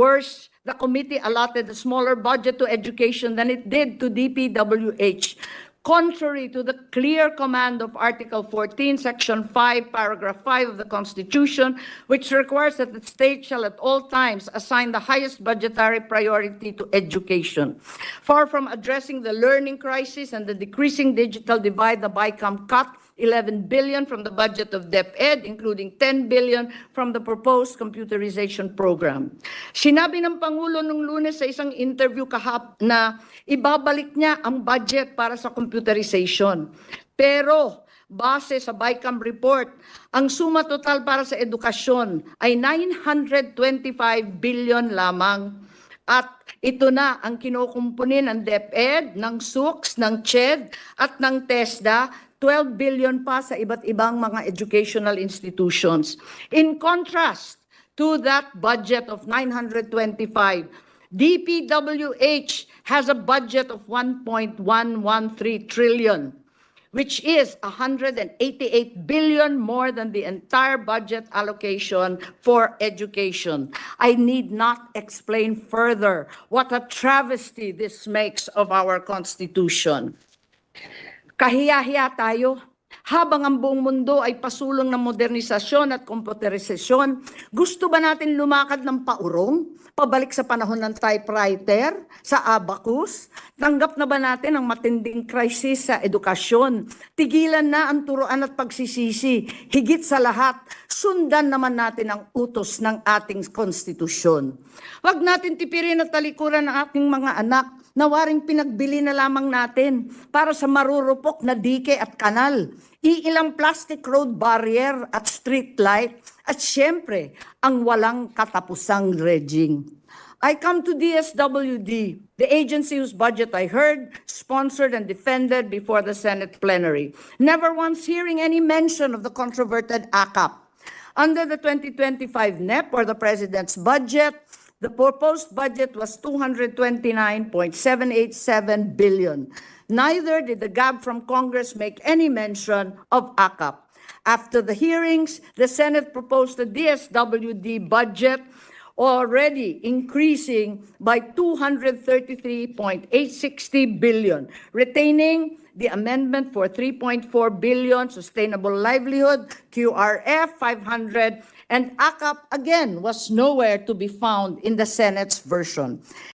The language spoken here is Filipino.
Worse, the committee allotted a smaller budget to education than it did to DPWH. Contrary to the clear command of Article 14, Section 5, Paragraph 5 of the Constitution, which requires that the state shall at all times assign the highest budgetary priority to education. Far from addressing the learning crisis and the decreasing digital divide, the BICAM cut 11 billion from the budget of DepEd, including 10 billion from the proposed computerization program. Sinabi ng Pangulo nung lunes sa isang interview kahap na ibabalik niya ang budget para sa computerization. Pero base sa BICAM report, ang suma total para sa edukasyon ay 925 billion lamang. At ito na ang kinukumpunin ng DepEd, ng SUX, ng CHED at ng TESDA 12 billion pa sa iba't ibang mga educational institutions. In contrast to that budget of 925, DPWH has a budget of 1.113 trillion, which is 188 billion more than the entire budget allocation for education. I need not explain further what a travesty this makes of our Constitution. Kahiya-hiya tayo. Habang ang buong mundo ay pasulong ng modernisasyon at komputerisasyon, gusto ba natin lumakad ng paurong? Pabalik sa panahon ng typewriter, sa abacus? Tanggap na ba natin ang matinding krisis sa edukasyon? Tigilan na ang turuan at pagsisisi. Higit sa lahat, sundan naman natin ang utos ng ating konstitusyon. Huwag natin tipirin at talikuran ang ating mga anak na waring pinagbili na lamang natin para sa marurupok na dike at kanal, iilang plastic road barrier at street light, at syempre, ang walang katapusang dredging. I come to DSWD, the agency whose budget I heard, sponsored, and defended before the Senate plenary, never once hearing any mention of the controverted ACAP. Under the 2025 NEP or the President's budget, the proposed budget was 229.787 billion. Neither did the GAB from Congress make any mention of ACAP. After the hearings, the Senate proposed a DSWD budget already increasing by 233.860 billion, retaining the amendment for 3.4 billion sustainable livelihood, QRF 500, and ACAP again was nowhere to be found in the Senate's version.